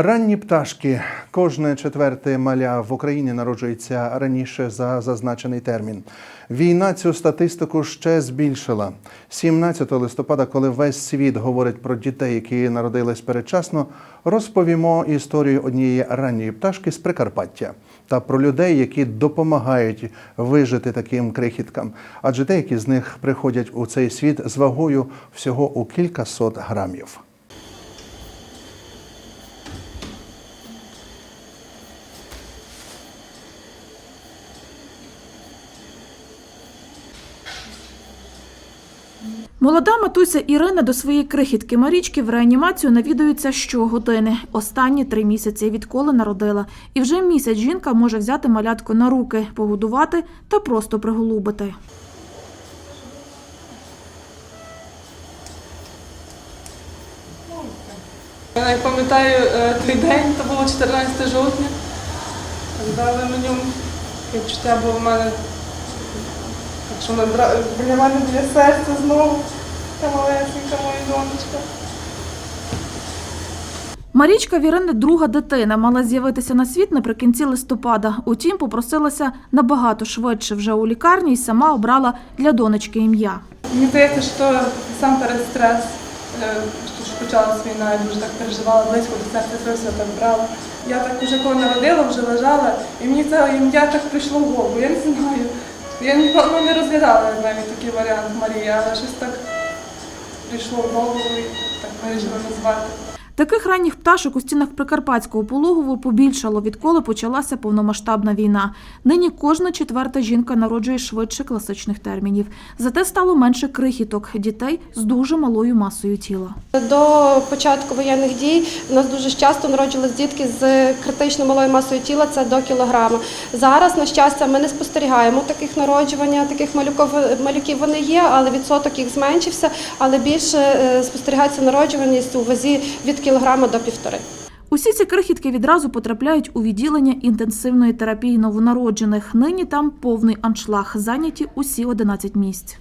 Ранні пташки. Кожне четверте маля в Україні народжується раніше за зазначений термін. Війна цю статистику ще збільшила. 17 листопада, коли весь світ говорить про дітей, які народились передчасно, розповімо історію однієї ранньої пташки з Прикарпаття та про людей, які допомагають вижити таким крихіткам. Адже деякі з них приходять у цей світ з вагою всього у кількасот грамів. Молода матуся Ірина до своєї крихітки Марічки в реанімацію навідується щогодини. Останні три місяці відколи народила. І вже місяць жінка може взяти малятку на руки, погодувати та просто приголубити. Я пам'ятаю е, той день, то було 14 жовтня. Дали мені відчуття, бо в мене, якщо ми біля мене біля серця знову, та малесенька моя донечка. Марічка в Ірини друга дитина мала з'явитися на світ наприкінці листопада. Утім, попросилася набагато швидше вже у лікарні і сама обрала для донечки ім'я. Мені здається, що сам перед стрес, е, що почалась війна, я дуже так переживала, близько до серця все так брала. Я так вже коли народила, вже лежала, і мені це ім'я так прийшло в голову. Я не знаю. Я ну, не розглядала навіть такий варіант Марія, але щось так прийшло в голову і так вирішила назвати. Таких ранніх пташок у стінах Прикарпатського пологового побільшало, відколи почалася повномасштабна війна. Нині кожна четверта жінка народжує швидше класичних термінів. Зате стало менше крихіток дітей з дуже малою масою тіла. До початку воєнних дій у нас дуже часто народжувались дітки з критично малою масою тіла, це до кілограма. Зараз, на щастя, ми не спостерігаємо таких народжування, таких малюков, малюків вони є, але відсоток їх зменшився. Але більше е, спостерігається народжуваність у вазі від кілограма до півтори. Усі ці крихітки відразу потрапляють у відділення інтенсивної терапії новонароджених. Нині там повний аншлаг, зайняті усі 11 місць.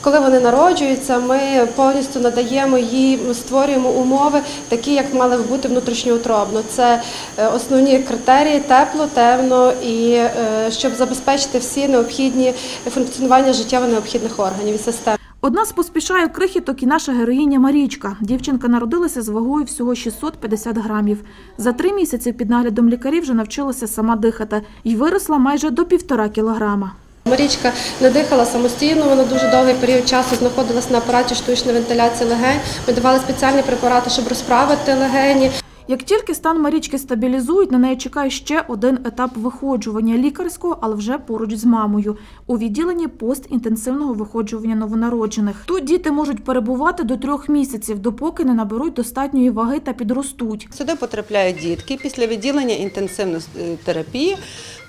Коли вони народжуються, ми повністю надаємо їм, створюємо умови, такі, як мали б бути внутрішньоутробно. Це е, основні критерії тепло, темно і е, щоб забезпечити всі необхідні функціонування життєво необхідних органів і систем. Одна з поспішає крихіток і наша героїня Марічка. Дівчинка народилася з вагою всього 650 грамів. За три місяці під наглядом лікарів вже навчилася сама дихати і виросла майже до півтора кілограма. Марічка не дихала самостійно, вона дуже довгий період часу знаходилась на апараті штучної вентиляції легень. Ми давали спеціальні препарати, щоб розправити легені. Як тільки стан Марічки стабілізують, на неї чекає ще один етап виходжування лікарського, але вже поруч з мамою у відділенні постінтенсивного виходжування новонароджених. Тут діти можуть перебувати до трьох місяців, допоки не наберуть достатньої ваги та підростуть. Сюди потрапляють дітки після відділення інтенсивної е, терапії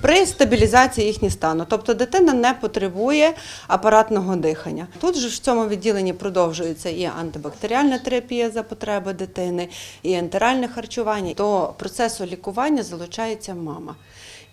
при стабілізації їхнього стану. Тобто дитина не потребує апаратного дихання. Тут же в цьому відділенні продовжується і антибактеріальна терапія за потреби дитини, і ентеральне харчування. До процесу лікування залучається мама.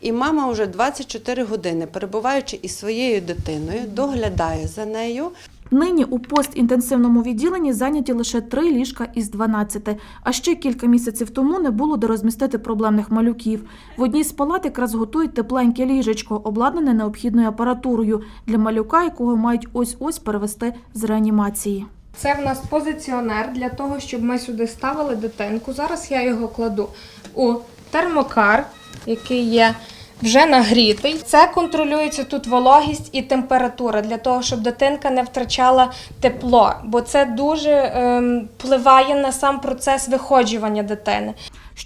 І мама вже 24 години, перебуваючи із своєю дитиною, доглядає за нею, Нині у постінтенсивному відділенні зайняті лише три ліжка із 12. А ще кілька місяців тому не було де розмістити проблемних малюків. В одній з палат якраз готують тепленьке ліжечко, обладнане необхідною апаратурою для малюка, якого мають ось-ось перевести з реанімації. Це в нас позиціонер для того, щоб ми сюди ставили дитинку. Зараз я його кладу у термокар, який є вже нагрітий. Це контролюється тут вологість і температура для того, щоб дитинка не втрачала тепло, бо це дуже ем, впливає на сам процес виходжування дитини.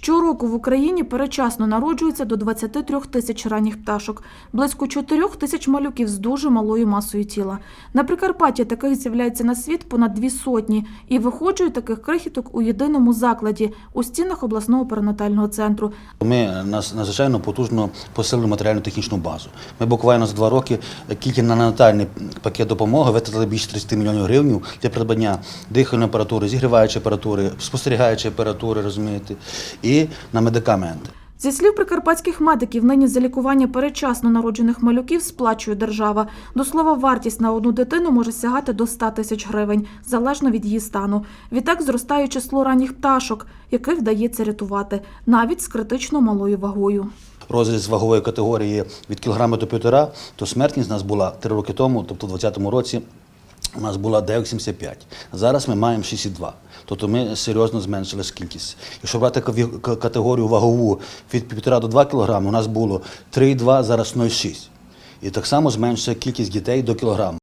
Щороку в Україні перечасно народжується до 23 тисяч ранніх пташок, близько 4 тисяч малюків з дуже малою масою тіла. На Прикарпатті таких з'являється на світ понад дві сотні, і виходжують таких крихіток у єдиному закладі у стінах обласного перинатального центру. Ми нас надзвичайно потужно посилили матеріально-технічну базу. Ми буквально за два роки тільки на натальний пакет допомоги витратили більше 30 мільйонів гривень для придбання дихальної апаратури, зігріваючої апаратури, спостерігаючої апаратури, розумієте, і на медикаменти. Зі слів прикарпатських медиків, нині за лікування передчасно народжених малюків сплачує держава. До слова, вартість на одну дитину може сягати до 100 тисяч гривень, залежно від її стану. Відтак зростає число ранніх пташок, яких вдається рятувати, навіть з критично малою вагою. розріз вагової категорії від кілограма до півтора, то смертність у нас була три роки тому, тобто в 2020 році. У нас була 9,75. Зараз ми маємо 6,2. Тобто ми серйозно зменшили кількість. Якщо брати категорію вагову від 1,5 до 2 кг, у нас було 3,2, зараз 0,6. І так само зменшує кількість дітей до кілограму.